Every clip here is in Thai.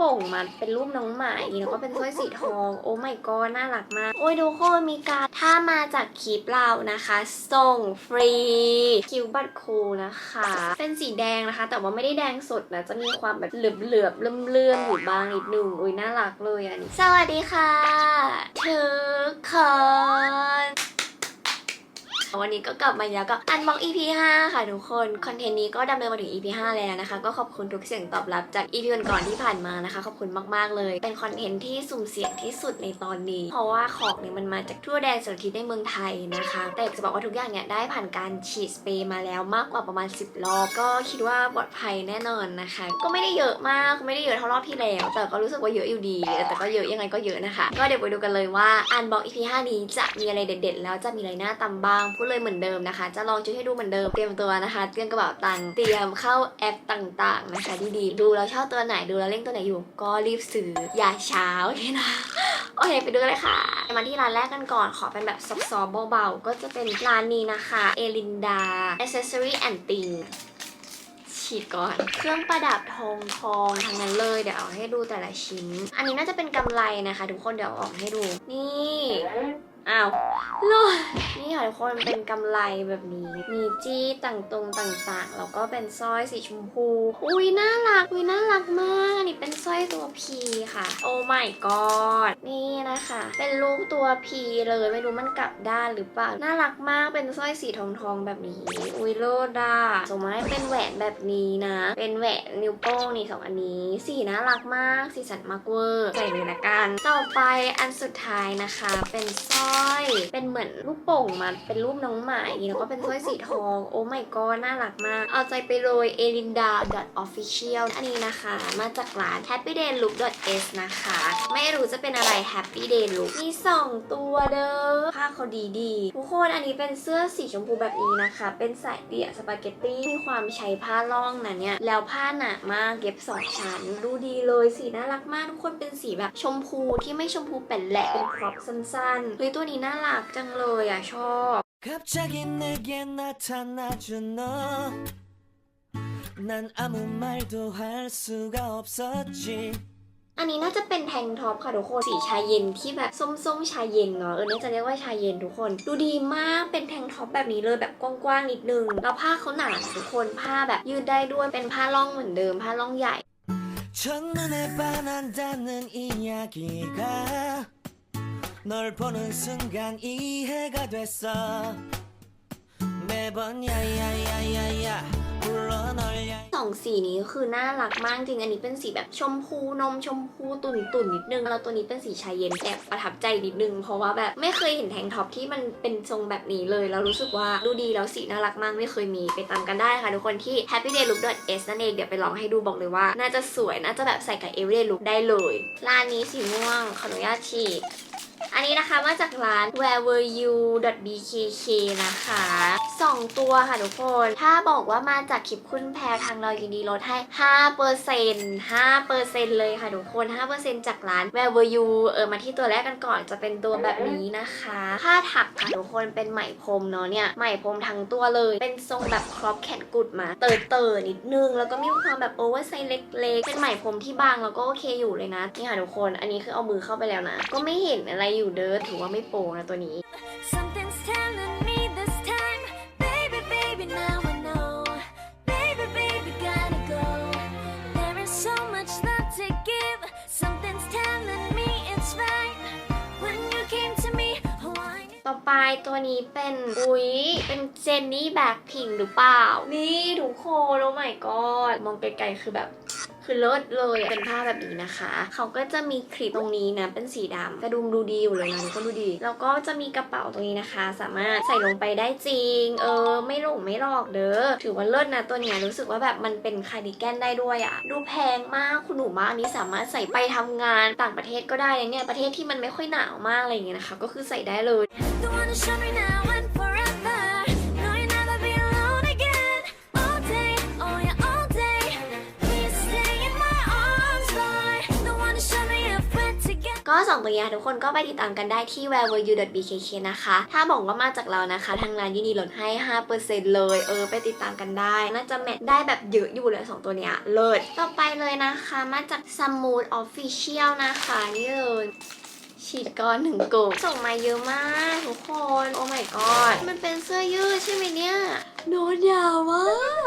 โป่งมาเป็นรูปน้องหมาแล้วก็เป็นสร้อยสีทอง โอ้ไม่ก็น่ารักมาก โอ้ยทุกคนมีการถ้ามาจากคลิปเรานะคะ ส่งฟรี คิวบัตรคูนะคะ เป็นสีแดงนะคะ แต่ว่าไม่ได้แดงสดนะ จะมีความแบบเหลือบเหลือบๆเลื่อมเลื่อมๆอยู่บ้างนิดนึงอุ้ยน่ารักเลยอันนี้ สวัสดีค่ะทุกคน วันนี้ก็กลับมาแล้วก็อันบ็อก EP 5 ค่ะทุกคน คอนเทนต์นี้ก็ดำเนินมาถึง EP 5 แล้วนะคะ ก็ขอบคุณทุกเสียงตอบรับจาก EP ก่อนๆที่ผ่านมานะคะ ขอบคุณมากๆเลย เป็นคอนเทนต์ที่สุ่มเสี่ยงที่สุดในตอนนี้ เพราะว่าของเนี่ยมันมาจากทั่วแดนสุดทิศในเมืองไทยนะคะ แต่จะบอกว่าทุกอย่างเนี่ยได้ผ่านการฉีดสเปรย์มาแล้วมากกว่าประมาณ 10 รอบ ก็คิดว่าปลอดภัยแน่นอนนะคะ ก็ไม่ได้เยอะมาก ไม่ได้เยอะเท่ารอบที่แล้ว แต่ก็รู้สึกว่าเยอะอยู่ดี แต่ก็เยอะยังไงก็เยอะนะคะ ก็เดี๋ยวไปดูกันเลยว่าอันบ็อก EP 5 นี้จะมีอะไรเด็ด ๆ แล้วจะมีอะไรน่าตำบ้างพูดเลยเหมือนเดิมนะคะ จะลองชุดให้ดูเหมือนเดิม เตรียมตัวนะคะ เตรียมกระเป๋าตังค์ เตรียมเข้าแอปต่างๆนะคะดีๆ ดูแล้วชอบตัวไหน ดูแล้วเล่นตัวไหนอยู่ ก็รีบซื้อ อย่าเช้าที่นะโอเคไปดูกันเลยค่ะ มาที่ร้านแรกกันก่อน ขอเป็นแบบซอฟๆเบาๆ ก็จะเป็นร้านนี้นะคะ เอลินดา Accessory and Thing ฉีดก่อน เครื่องประดับทองทองทั้งนั้นเลยเดี๋ยวเอาให้ดูแต่ละชิ้น อันนี้น่าจะเป็นกำไรนะคะ ทุกคนเดี๋ยวออกให้ดู นี่ อ้าวโลดนี่ค่ะทุกคนเป็นกำไรแบบนี้ มีจี้ต่างตรงต่างๆ แล้วก็เป็นสร้อยสีชมพู อุ้ยน่ารัก อุ้ยน่ารักมาก อันนี้เป็นสร้อยตัวพีค่ะ โอ้ my god นี่นะคะ เป็นรูปตัวพีเลย ไม่รู้มันกลับด้านหรือเปล่า น่ารักมาก เป็นสร้อยสีทองทองๆแบบนี้ อุ้ยโลดอะส่งมาให้เป็นแหวนแบบนี้นะ เป็นแหวนนิ้วโป้งนี่สองอันนี้ สีน่ารักมาก สีสันมากเวอร์ ใส่เลยละกัน ต่อไปอันสุดท้ายนะคะ เป็นสร้อยเป็นเหมือนลูกโป่งมาเป็นรูปน้องหมาแล้วก็เป็นสร้อยสีทอง โอ้ไม่ก็น่ารักมาก เอาใจไปโรย elinda official อันนี้นะคะ มาจากร้าน happy day look s นะคะ ไม่รู้จะเป็นอะไร happy day look มีสองตัวเด้อผ้าเขาดีดีทุกคนอันนี้เป็นเสื้อสีชมพูแบบนี้นะคะ เป็นสายเดี่ยวสปาเกตตี้มีความใช้ผ้าล่องนะเนี่ยแล้วผ้าหนามากเย็บสองชั้น ดูดีเลยสีน่ารักมากทุกคนเป็นสีแบบชมพูที่ไม่ชมพูเป็นแหละเป็นครอปสั้นๆเฮ้ยตัวนี้น่ารักจังเลยอ่ะชอบ 갑자기 내게 나타나준 너 난 아무 말도 할 수가 없었지 อันนี้น่าจะเป็นแทงท็อปค่ะทุกคน สีชาเย็นที่แบบส้มๆชาเย็นเนาะ เออ น่าจะเรียกว่าชาเย็นทุกคน ดูดีมาก เป็นแทงท็อปแบบนี้เลยแบบกว้างๆนิดนึง แล้วผ้าเขาหนานะทุกคน ผ้าแบบยืดได้ด้วย เป็นผ้าล่องเหมือนเดิม ผ้าล่องใหญ่ 첫눈에 반한다는 이야기가 널 보는 순간 이해가 됐어 매번 야야야야야 불러 널 야 สองสีนี้คือน่ารักมากจริง อันนี้เป็นสีแบบชมพูนมชมพูตุ่นตุ่นๆนิดนึง แล้วตัวนี้เป็นสีชายเย็นแอบประทับใจนิดนึง เพราะว่าแบบไม่เคยเห็นแทงท็อปที่มันเป็นทรงแบบนี้เลย แล้วรู้สึกว่าดูดีแล้วสีน่ารักมากไม่เคยมีไปตามกันได้ค่ะทุกคนที่ happy day look s นั่นเองเดี๋ยวไปลองให้ดูบอกเลยว่า น่าจะสวยน่าจะแบบใส่กับ everyday look ได้เลยร้านนี้สีม่วงขออนุญาตฉีก อันนี้นะคะมาจากร้าน where were you bkk นะคะสองตัวค่ะทุกคน ถ้าบอกว่ามาจากคลิปคุณแพรทางเรายินดีลดให้ 5% 5%เลยค่ะทุกคน 5%จากร้าน where were you เออมาที่ตัวแรกกันก่อนจะเป็นตัวแบบนี้นะคะผ้าถักค่ะทุกคนเป็นไหมพรมเนาะเนี่ยไหมพรมทั้งตัวเลย เป็นทรงแบบครอปแขนกุดมา เตอเตอๆนิดนึง แล้วก็มีความแบบโอเวอร์ไซส์เล็กๆ เป็นไหมพรมที่บางแล้วก็โอเคอยู่เลยนะนี่ค่ะทุกคน อันนี้คือเอามือเข้าไปแล้วนะ ก็ไม่เห็นอะไรอยู่เด้อถือว่าไม่โปรนะตัวนี้ Something's telling me this time, baby, baby, now I know. Baby, baby, gotta go. There is so much love to give. Something's telling me it's right. When you came to me, oh, I knew. ต่อไปตัวนี้เป็นอุ้ยเป็นเจนนี่แบ็คพิงหรือเปล่า นี่ทุกคนโอ้ my god มองไกลๆคือแบบ คือเลิศเลยอะเป็นผ้าแบบนี้นะคะ เขาก็จะมีคลิปตรงนี้นะ เป็นสีดำกระดุมดูดีอยู่เลยนะกคนดูดี แล้วก็จะมีกระเป๋าตรงนี้นะคะ สามารถใส่ลงไปได้จริง เออ ไม่หลงไม่หลอกเด้อ ถือว่าเลิศนะตัวเนี้ยรู้สึกว่าแบบมันเป็นคาร์ดิแกนได้ด้วยอะดูแพงมากคุณหนูมากอันนี้สามารถใส่ไปทำงานต่างประเทศก็ได้เนี่ยประเทศที่มันไม่ค่อยหนาวมากอะไรอย่างเงี้ยนะคะ ก็คือใส่ได้เลย ก็สองตัวนี้ทุกคนก็ไปติดตามกันได้ที่ whereweyou.bkk นะคะ ถ้าบอกว่ามาจากเรานะคะ ทางร้านยินดีลดให้ 5%เลย เออ ไปติดตามกันได้ น่าจะแมทได้แบบเยอะอยู่เลยสองตัวเนี้ยเลิศต่อไปเลยนะคะ มาจาก Smooth Official นะคะนี่เลยฉีดก้อนถึงกลุ่มส่งมาเยอะมากทุกคน โอ้ my god มันเป็นเสื้อยืดใช่ไหมเนี่ยโน้ตยาวมา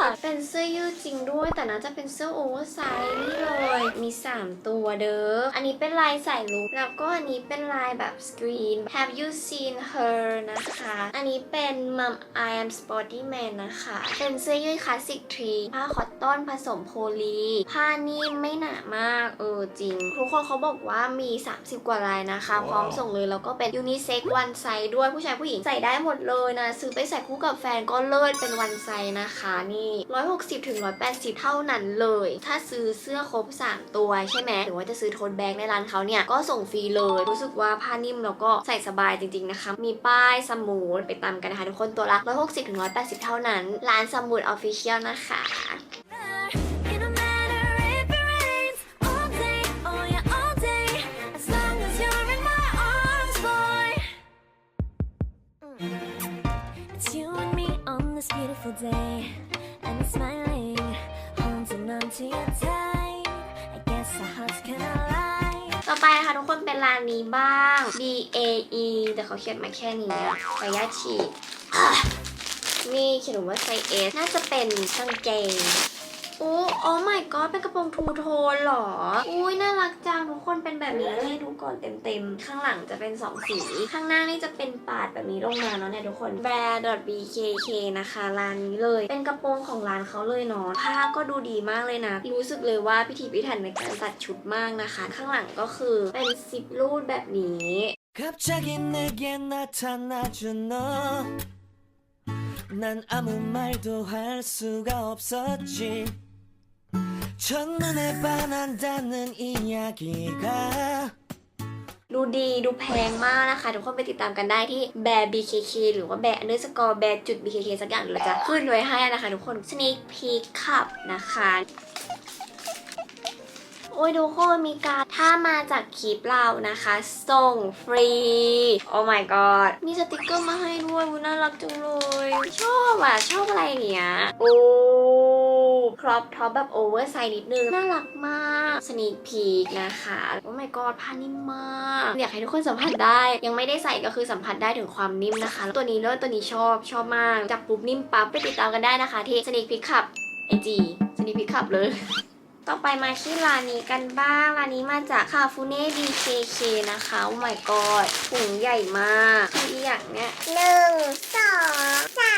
กเป็นเสื้อยืดจริงด้วย แต่น่าจะเป็นเสื้อโอเวอร์ไซส์นี่เลย มี 3 ตัวเด้อ อันนี้เป็นลายใส่ลุคแล้วก็อันนี้เป็นลายแบบสกรีน Have you seen her นะคะ อันนี้เป็น Mom I am Sporty Man นะคะ เป็นเสื้อยืดคลาสสิกทรีผ้าคอตตอนผสมโพลี ผ้านิ่มไม่หนามาก เออจริง ทุกคนเขาบอกว่ามี 30 กว่าลายนะคะ พร้อมส่งเลย แล้วก็เป็นยูนิเซ็กวันไซส์ด้วยผู้ชายผู้หญิงใส่ได้หมดเลยนะ ซื้อไปใส่คู่กับแฟนก็เลิศเป็นวันไซนะคะนี่160ถึง180 เท่านั้นเลย ถ้าซื้อเสื้อครบ 3 ตัวใช่ไหมหรือว่าจะซื้อโทนแบงในร้านเขาเนี่ยก็ส่งฟรีเลยรู้สึกว่าผ้านิ่มแล้วก็ใส่สบายจริงๆนะคะ มีป้ายสมูทไปตามกันนะคะทุกคนตัวละ160ถึง180 เท่านั้น ร้านสมูทออฟฟิเชียลนะคะ this beautiful day, and it's smiling, holding on to your tight. I guess our hearts cannot lie. ต่อไปนะคะทุกคนเป็นร้านนี้บ้าง B A E แต่เขาเขียนมาแค่นี้อะขออนุญาตฉีกนี่เขียนว่าไซส์ S น่าจะเป็นกางเกง อู้โอ้ my god เป็นกระโปรงทูโทนเหรอ อุ้ยน่ารักจังทุกคนเป็นแบบนี้ให้ดูก่อนเต็มๆ ข้างหลังจะเป็นสองสี ข้างหน้านี่จะเป็นปาดแบบนี้ลงมาเนาะเนี่ยทุกคน b a r bkk นะคะร้านนี้เลย เป็นกระโปรงของร้านเขาเลยเนาะผ้าก็ดูดีมากเลยนะ รู้สึกเลยว่าพิถีพิถันในการตัดชุดมากนะคะ ข้างหลังก็คือเป็นซิปรูดแบบนี้ 갑자기 내게 나타나준 너 난 아무 말도 할 수가 없었지 첫눈에 반한다는 이야기가 ดูดีดูแพงมากนะคะ ทุกคนไปติดตามกันได้ที่ bear bkk หรือว่า bear underscore bear จุด bkk สักอย่างเดี๋ยวเราจะขึ้นไว้ให้นะคะทุกคน sneak peek cup นะคะ โ อ้ยทุกคนมีการถ้ามาจากคลิปเรานะคะ ส่งฟรี โอ้ my god มีสติกเกอร์มาให้ด้วยน่ารักจังเลย ชอบอะ ชอบอะไรเนี้ยโอ้ครอปท็อปแบบโอเวอร์ไซส์นิดนึง น่ารักมากสนี k พีกนะคะ โอ้ my god ผ้านิ่มมาก อยากให้ทุกคนสัมผัสได้ ยังไม่ได้ใส่ก็คือสัมผัสได้ถึงความนิ่มนะคะ ตัวนี้เลิศตัวนี้ชอบชอบมาก จับปุ๊บนิ่มปั๊บไปติดตามกันได้นะคะ ที่สนี k พี k ขับไอจีสนี k พี k ขับเลย ต่อไปมาที่ร้านนี้กันบ้างร้านนี้มาจากคาฟูเน่ BKK นะคะโอ้ my god ถุงใหญ่มากคืออีอย่างเนี้ยหนึ่งสองสา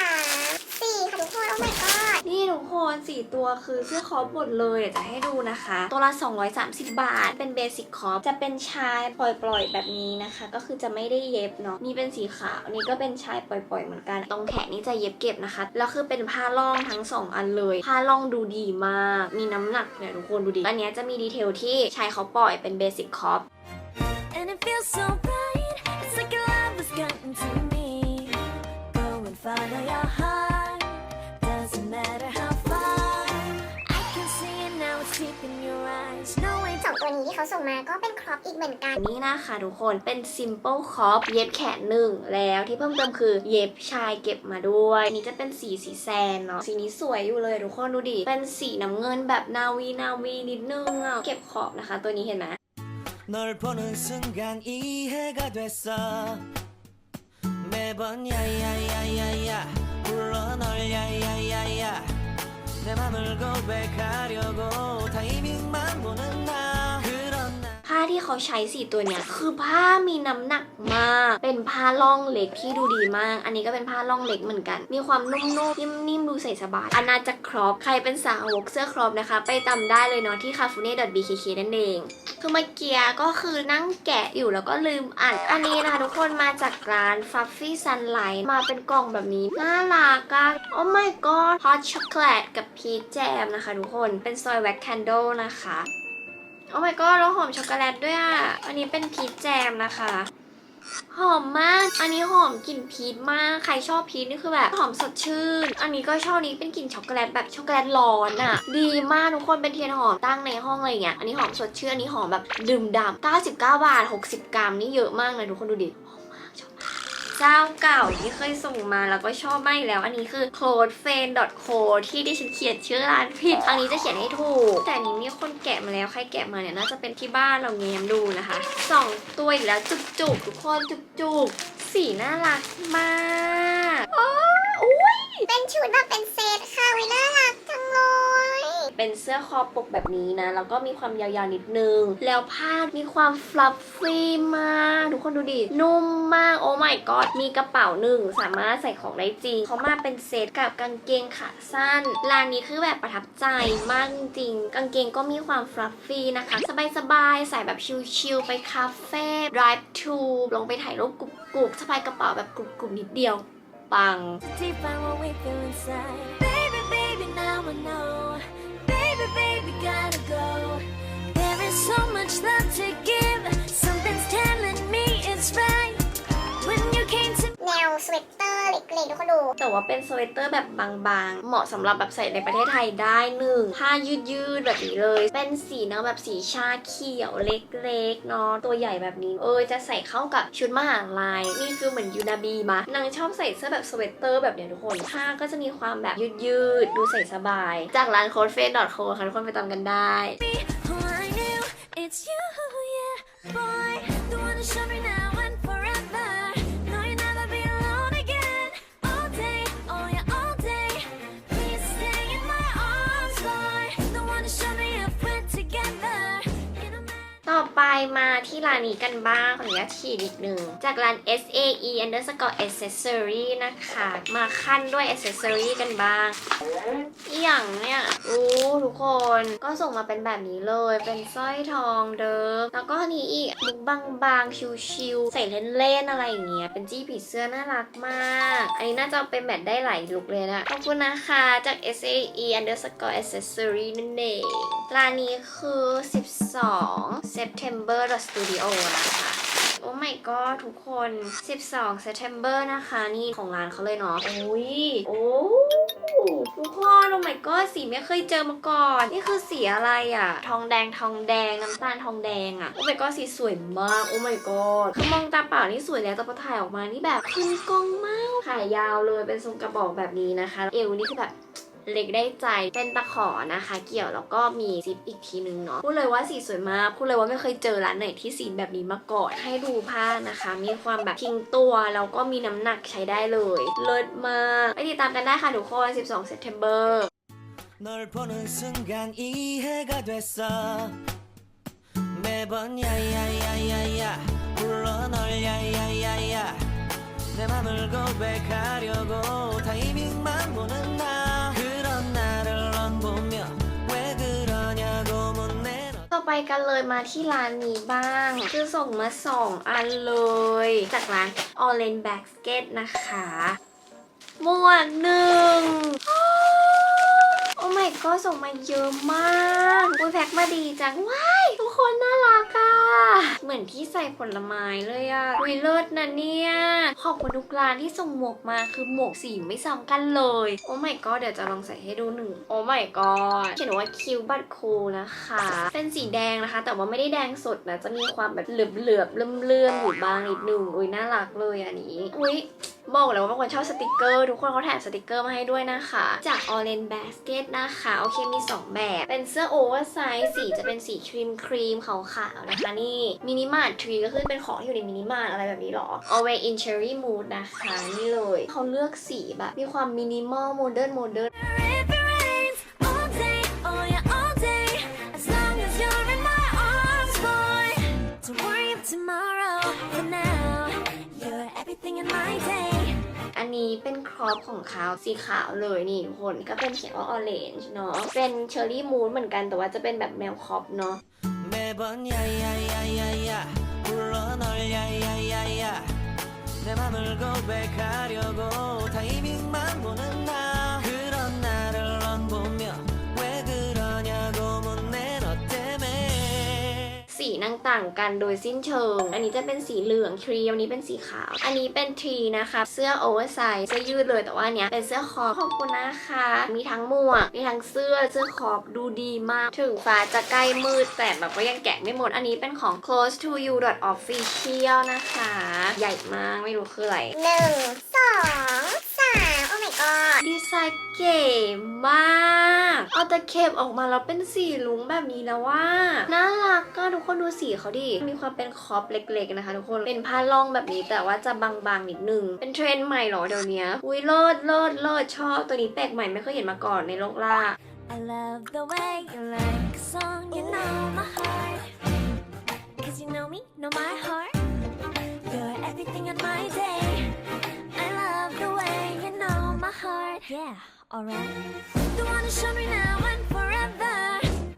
ม สี่ค่ะทุกคนโอ้ my god นี่ทุกคนสี่ตัวคือเสื้อคอปหมดเลยเดี๋ยวจะให้ดูนะคะ ตัวละ 230 บาท เป็นเบสิกคอปจะเป็นชายปล่อยๆ แบบนี้นะคะ ก็คือจะไม่ได้เย็บเนาะนี่เป็นสีขาวนี่ก็เป็นชายปล่อยๆ เหมือนกัน ตรงแขนนี่จะเย็บเก็บนะคะแล้วคือเป็นผ้าล่องทั้งสองอันเลย ผ้าล่องดูดีมาก มีน้ำหนักเนี่ยทุกคนดูดีอันนี้จะมีดีเทลที่ชายเขาปล่อยเป็นเบสิกคอป And it feels so right. It's like your love has gotten to me. Go and follow your ตัวนี้ที่เขาส่งมาก็เป็นครอปอีกเหมือนกัน อันนี้นะคะทุกคนเป็น simple crop เย็บแขนหนึ่งแล้วที่เพิ่มเติมคือเย็บชายเก็บมาด้วยอันนี้จะเป็นสีสีแซนเนาะสีนี้สวยอยู่เลยทุกคนดูดิ เป็นสีน้ำเงินแบบนาวีนาวีนิดนึงอ่ะเก็บขอบนะคะ ตัวนี้เห็นไหม 널 보는 순간 이해가 됐어 매번 야야야야야 불러 널 야야야야 내 맘을 고백하려고 타이밍만 보는 나 그런 나 ผ้า ที่เขาใช้สีตัวเนี้ยคือผ้ามีน้ำหนักมาก เป็นผ้าล่องเล็กที่ดูดีมาก อันนี้ก็เป็นผ้าล่องเล็กเหมือนกัน มีความนุ่มๆนิ่มๆดูใส่สบายอันน่าจะครอปใครเป็นสาวกเสื้อครอปนะคะ ไปตำได้เลยเนาะที่ c a f u n e bkk นั่นเองคือเมื่อกี้ก็คือนั่งแกะอยู่แล้วก็ลืมอ่านอันนี้นะคะทุกคนมาจากร้าน Fluffy Sunlight มาเป็นกล่องแบบนี้น่ารักอะโอ้ my god hot chocolate กับ peach jam นะคะทุกคนเป็นซอยแว็กแคนโดนะคะ โอ้ my god แล้วหอมช็อกโกแลตด้วยอะ อันนี้เป็นพีชแจมนะคะ หอมมาก อันนี้หอมกลิ่นพีชมาก ใครชอบพีชนี่คือแบบหอมสดชื่น อันนี้ก็ชอบนี้เป็นกลิ่นช็อกโกแลตแบบช็อกโกแลตร้อนอะ่ะ ดีมากทุกคนเป็นเทียนหอมตั้งในห้องอะไรเงี้ย อันนี้หอมสดชื่น อันนี้หอมแบบดื่มด่ำ99 บาท 60 กรัมนี่เยอะมากเลยทุกคนดูดิ เจ้าเก่าที่เคยส่งมาแล้วก็ชอบมากแล้ว อันนี้คือ c o d e f a n co ที่ดิฉันเขียนชื่อร้านผิดอันนี้จะเขียนให้ถูก แต่นี้มีคนแกะมาแล้วใครแกะมาเนี่ยน่าจะเป็นที่บ้านเราแง้มดูนะคะสองตัวอีกแล้วจุกจุกทุกคนจุกจุกสีน่ารักมากอ๋ออุ้ยเป็นชุดแบบเป็นเซตค่ะวินารักจังเเป็นเสื้อคอปกแบบนี้นะ แล้วก็มีความยาวๆนิดนึง แล้วผ้ามีความฟลัฟฟี่มาก ทุกคนดูดิ นุ่มมาก โอ้ my god มีกระเป๋าหนึ่ง สามารถใส่ของได้จริง เขามาเป็นเซตกับกางเกงขาสั้น ร้านนี้คือแบบประทับใจมากจริง กางเกงก็มีความฟลัฟฟี่นะคะ สบายๆ ใส่แบบชิลๆ ไปคาเฟ่ drive to ลงไปถ่ายรูปกรุบๆสะพายกระเป๋าแบบกรุบๆ นิดเดียว ปัง Deep down what อร์เล็กๆทุกคนดู แต่ว่าเป็นสเวตเตอร์แบบบางๆ เหมาะสำหรับแบบใส่ในประเทศไทยได้หนึ่งผ้ายืดๆแบบนี้เลย เป็นสีเนาะแบบสีชาเขียวเล็กๆเนาะตัวใหญ่แบบนี้ เออจะใส่เข้ากับชุดมหาลัยนี่คือเหมือนยูนาบีมะนางชอบใส่เสื้อแบบสเวตเตอร์แบบเนี้ยทุกคนผ้าก็จะมีความแบบยืดๆดูใส่สบาย จากร้านโค้ดเฟส .co ค่ะทุกคนไปตามกันได้ who I knew, it's you, yeah, boy. ต่อไปมา ที่ร้านนี้กันบ้างขออนุญาตฉีดอีกหนึ่ง จากร้าน S A E underscore accessory นะคะ มาขั้นด้วย accessory กันบ้างอหย่างเนี่ยอู้ทุกคนก็ส่งมาเป็นแบบนี้เลย เป็นสร้อยทองเดิม แล้วก็นี้อีกมุกบางๆ ชิวๆใส่เล่นๆอะไรอย่างเงี้ย เป็นจี้ผีเสื้อน่ารักมาก อันนี้น่าจะเป็นแบบได้หลายลุกเลยนะ ขอบคุณนะคะจาก S A E underscore accessory นั่นเองร้านนี้คือ 12 September Studio นะคะ โอ้ my god ทุกคน 12 September นะคะ นี่ของร้านเขาเลยเนาะ โอ้ย โอ้ทุกคนโอ้ my god สีไม่เคยเจอมาก่อน นี่คือสีอะไรอะทองแดงทองแดงน้ำตาลทองแดงอะโอ้ my god สีสวยมาก โอ้ my god คือมองตาเปล่านี่สวยแล้วแต่พอถ่ายออกมานี่แบบขึ้นกล้องมากขายยาวเลยเป็นทรงกระบอกแบบนี้นะคะ เอวนี่คือแบบ เล็กได้ใจ เป็นตะขอนะคะ เกี่ยวแล้วก็มีซิปอีกทีนึงเนาะ พูดเลยว่าสีสวยมาก พูดเลยว่าไม่เคยเจอร้านไหนที่สีแบบนี้มาก่อน ให้ดูผ้านะคะ มีความแบบทิ้งตัว แล้วก็มีน้ำหนักใช้ได้เลย เลิศมาก ไปติดตามกันได้ค่ะทุกคน 12 September 널 보는 순간 이해가 됐어 매번 야야야야야 불러 널 야야야야 내 맘을 고백하려고 타이밍만 보는 나 ไปกันเลยมาที่ร้านนี้บ้าง คือส่งมา 2 อันเลย จากร้าน Orange Basket นะคะหมวกหนึ่งโอ้ไม่ก็ส่งมาเยอะมากอุ้ยแพ็คมาดีจัง ว้าย ทุกคนน่ารักอะ เหมือนที่ใส่ผลไม้เลยอะอุ้ยเลิศนะเนี่ย ขอบคุณทุกร้านที่ส่งหมวกมาคือหมวกสีไม่ซ้ำกันเลย โอ้ไม่ก็เดี๋ยวจะลองใส่ให้ดูหนึ่ง โอ้ไม่ก็เขียนว่าคิวบัตคูนะคะ เป็นสีแดงนะคะ แต่ว่าไม่ได้แดงสดนะ จะมีความแบบเหลือบเหลือบๆเลื่อมเลื่อมๆอยู่บ้างนิดนึงอุ้ยน่ารักเลยอันนี้อุ้ย บอกเลยว่าบางคนชอบสติกเกอร์ ทุกคนเขาแถมสติกเกอร์มาให้ด้วยนะคะ จาก Orange Basket นะคะ โอเคมี 2 แบบ เป็นเสื้อโอเวอร์ไซส์สีจะเป็นสีครีมครีมขาวๆนะคะนี่มินิมาร์ทรีก็คือเป็นของที่อยู่ในมินิมาร์ทอะไรแบบนี้หรอ Always in Cherry Mood นะคะนี่เลยเขาเลือกสีแบบมีความมินิมอลโมเดิร์นโมเดิร์น tomorrow. For now, you're everything in my day. อันนี้เป็นครอปของเขาสีขาวเลยนี่ทุกคนก็เป็นเขียนว่า orange เนาะ เป็นเชอร์รี่มูนเหมือนกันแต่ว่าจะเป็นแบบแมวครอปเนาะ 매번 야야야야야 불러 널 야야야야 내 맘을 고백하려고 타이밍만 보는 สีนางต่างกันโดยสิ้นเชิง อันนี้จะเป็นสีเหลืองครีมอันนี้เป็นสีขาว อันนี้เป็นทรีนะคะ เสื้อโอเวอร์ไซส์เสื้อยืดเลยแต่ว่าเนี้ยเป็นเสื้อคอปขอบคุณนะคะ มีทั้งหมวก มีทั้งเสื้อ เสื้อคอปดูดีมาก ถึงฟ้าจะใกล้มืดแต่แบบว่ายังแกะไม่หมด อันนี้เป็นของ close to you official นะคะ ใหญ่มากไม่รู้คืออะไรหนึ่งสอง สามโอ้ my god ดีไซน์เก๋มาก เอาตะเข็บออกมาแล้วเป็นสีลุงแบบนี้นะว่าน่ารักก็ทุกคนดูสีเขาดิ มีความเป็นคอปเล็กๆนะคะ ทุกคน เป็นผ้าล่องแบบนี้แต่ว่าจะบางๆนิดนึง เป็นเทรนด์ใหม่เหรอเดี๋ยวนี้อุ้ยเลิศเลิศเลิศชอบ ตัวนี้แปลกใหม่ไม่เคยเห็นมาก่อนในโลกล่า I love the way you like a song, you know my heart. Cause you know me, know my heart. You're everything in my day. Heart. Yeah, alright. The one to show me now and forever.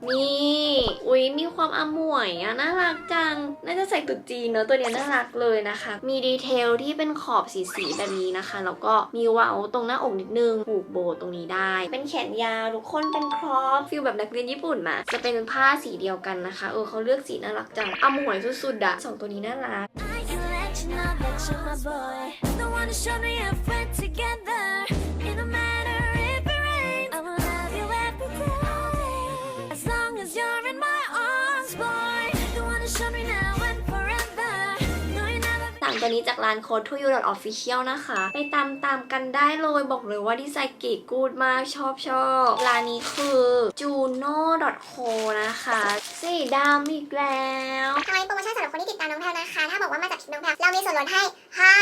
นี่อุ๊ย มีความอมวยอะน่ารักจัง น่าจะใส่ตุ๊ดจีนเนอะตัวเนี้ยน่ารักเลยนะคะ มีดีเทลที่เป็นขอบสีสีๆแบบนี้นะคะ แล้วก็มีเว้าตรงหน้าอกนิดนึงผูกโบว์ตรงนี้ได้ เป็นแขนยาวทุกคนเป็นครอปฟิลแบบนักเรียนญี่ปุ่นมาจะเป็นผ้าสีเดียวกันนะคะ เออเขาเลือกสีน่ารักจังอมวยสุดๆอะสองตัวนี้น่ารัก I can let you know that you're my boy. The one to show me if we're together. นี้จากร้าน code to you official นะคะ ไปตามตามกันได้เลยบอกเลยว่าดีไซน์เก๋กูดมากชอบชอบร้านนี้คือ juno co นะคะสีดำอีกแล้วทำไมโปรโมชั่นสำหรับคนที่ติดตามน้องแพลวนะคะ ถ้าบอกว่ามาจากคลิปน้องแพลวเรามีส่วนลดให้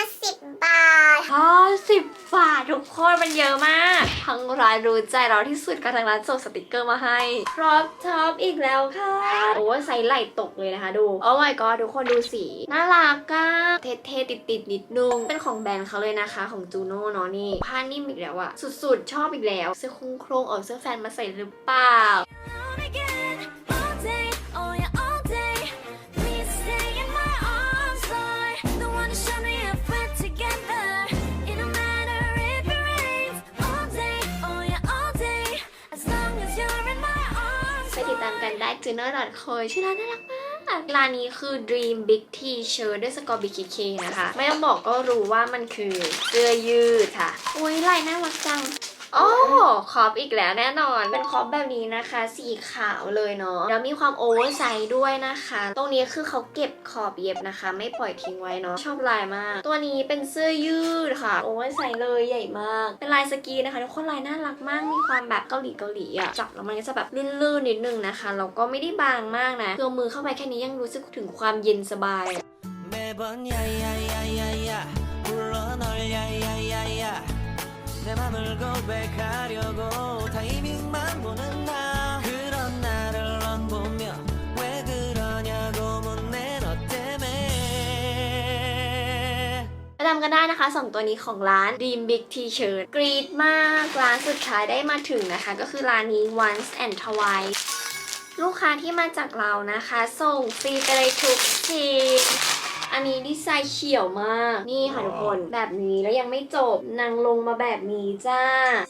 50 บาทห้าสิบบาท ทุกคนมันเยอะมาก ทั้งร้านรู้ใจเราที่สุดก็ทางร้านส่งสติกเกอร์มาให้ครอปท็อปอีกแล้วค่ะ โอ้ไซส์ไหล่ตกเลยนะคะดู โอ้ my god ทุกคนดูสี น่ารักอะเท่ๆติดๆนิดนึงเป็นของแบรนด์เขาเลยนะคะ ของจูโน่เนาะนี่ผ้านิ่มอีกแล้วอะสุดๆ ชอบอีกแล้ว เสื้อคุ้งโครงเออเสื้อแฟนมาใส่หรือเปล่า Alone again. All day, oh yeah, all day. Please stay in my arms, boy. The one to show me if we're together. It don't matter if it rains. All day, oh yeah, all day. As long as you're in my arms, ไปติดตามกันได้จูเนอร์ดอทคอยชื่อร้านน่ารักมาก ร้านนี้คือ Dream Big T-shirt ด้วยสกอร์ BKK นะคะ ไม่ต้องบอกก็รู้ว่ามันคือเสื้อยืดค่ะ อุ้ยลายน่ารักจัง โอ้คอปอีกแล้วแน่นอน เป็นคอปแบบนี้นะคะ สีขาวเลยเนาะ แล้วมีความโอเวอร์ไซส์ด้วยนะคะ ตรงนี้คือเขาเก็บขอบเย็บนะคะ ไม่ปล่อยทิ้งไว้เนาะ ชอบลายมาก ตัวนี้เป็นเสื้อยืดค่ะ โอเวอร์ไซส์เลยใหญ่มาก เป็นลายสกรีนนะคะทุกคนลายน่ารักมาก มีความแบบเกาหลีเกาหลีอะจับแล้วมันก็จะแบบลื่นๆนิดนึงนะคะแล้วก็ไม่ได้บางมากนะเกือมือเข้าไปแค่นี้ยังรู้สึกถึงความเย็นสบายอะ 매번 야야야야야 내 맘을 고백하려고 타이밍만 보는 나 그런 나를 넌 보며 왜 그러냐고 묻네 너 때문에 ไปตามกันได้นะคะ 2 ตัวนี้ของร้าน Dream Big T-shirt กรีดมาก ร้านสุดท้ายได้มาถึงนะคะ ก็คือร้านนี้ Once and Twice ลูกค้าที่มาจากเรานะคะ ส่งฟรีไปเลยทุกที อันนี้ดีไซน์เขียวมาก นี่ค่ะทุกคนแบบนี้แล้วยังไม่จบนางลงมาแบบนี้จ้า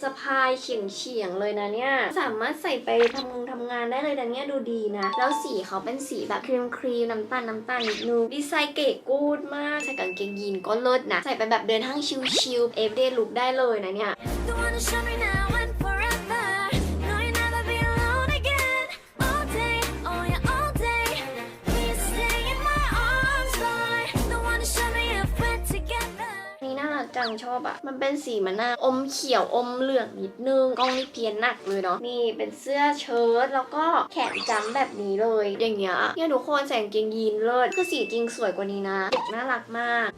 สะพายเฉียงเฉียงๆเลยนะเนี่ย สามารถใส่ไปทำงานทำงานได้เลยนะเนี่ยดูดีนะ แล้วสีเขาเป็นสีแบบครีมครีมๆน้ำตาลน้ำตาลนิดนึงดีไซน์เก๋กูดมากใส่กางเกงยีนก็เลิศนะ ใส่ไปแบบเดินห้างชิลๆ everyday look ได้เลยนะเนี่ย นี่น่ารักจังชอบอะมันเป็นสีมันน่าอมเขียวอมเหลืองนิดนึงกล้องนี่เพี้ยนหนักเลยเนาะนี่เป็นเสื้อเชิ้ตแล้วก็แขนจ้ำแบบนี้เลย อย่างเงี้ยเนี่ยทุกคนใส่กางเกงยีนเลิศคือสีจริงสวยกว่านี้นะเด็กน่ารักมาก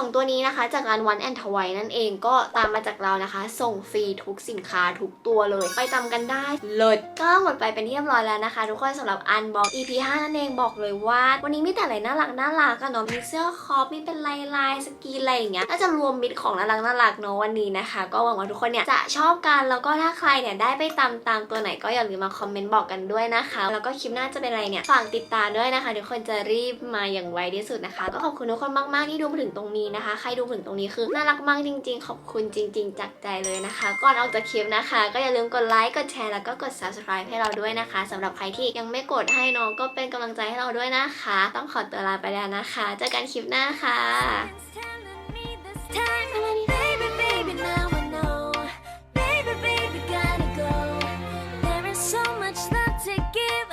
2 ตัวนี้นะคะ จากร้านวันแอนทวายนั่นเองก็ตามมาจากเรานะคะ ส่งฟรีทุกสินค้าทุกตัวเลย ไปตามกันได้เลิศก็หมดไปเป็นที่เรียบร้อยแล้วนะคะ ทุกคนสำหรับอันบ็อก EP 5นั่นเองบอกเลยว่า วันนี้มีแต่อะไรน่ารักน่ารักกันเนาะมีเสื้อคอปมีเป็นลายลายสกีอะไรอย่างเงี้ยน่าจะรวมมิดของน่ารักน่ารักเนาะวันนี้นะคะ ก็หวังว่าทุกคนเนี่ยจะชอบกันแล้วก็ถ้าใครเนี่ยได้ไปตามตามตัวไหนก็อย่าลืมมาคอมเมนต์บอกกันด้วยนะคะแล้วก็คลิปหน้าจะเป็นอะไรเนี่ยฝากติดตามด้วยนะคะทุกคนจะรีบมาอย่างไวที่สุดนะคะ ก็ขอบคุณทุกคนมากๆที่ดูมาถึงตรงนี้นะคะ ใครดูมาถึงตรงนี้คือน่ารักมากจริง ๆ ขอบคุณจริง ๆ จากใจเลยนะคะ ก่อนออกจากคลิปนะคะ ก็อย่าลืมกดไลค์กดแชร์แล้วก็กด subscribe ให้เราด้วยนะคะสำหรับใครที่ยังไม่กดให้น้องก็เป็นกำลังใจให้เราด้วยนะคะ ต้องขอตัวลาไปแล้วนะคะเจอกันคลิปหน้าค่ะ Something's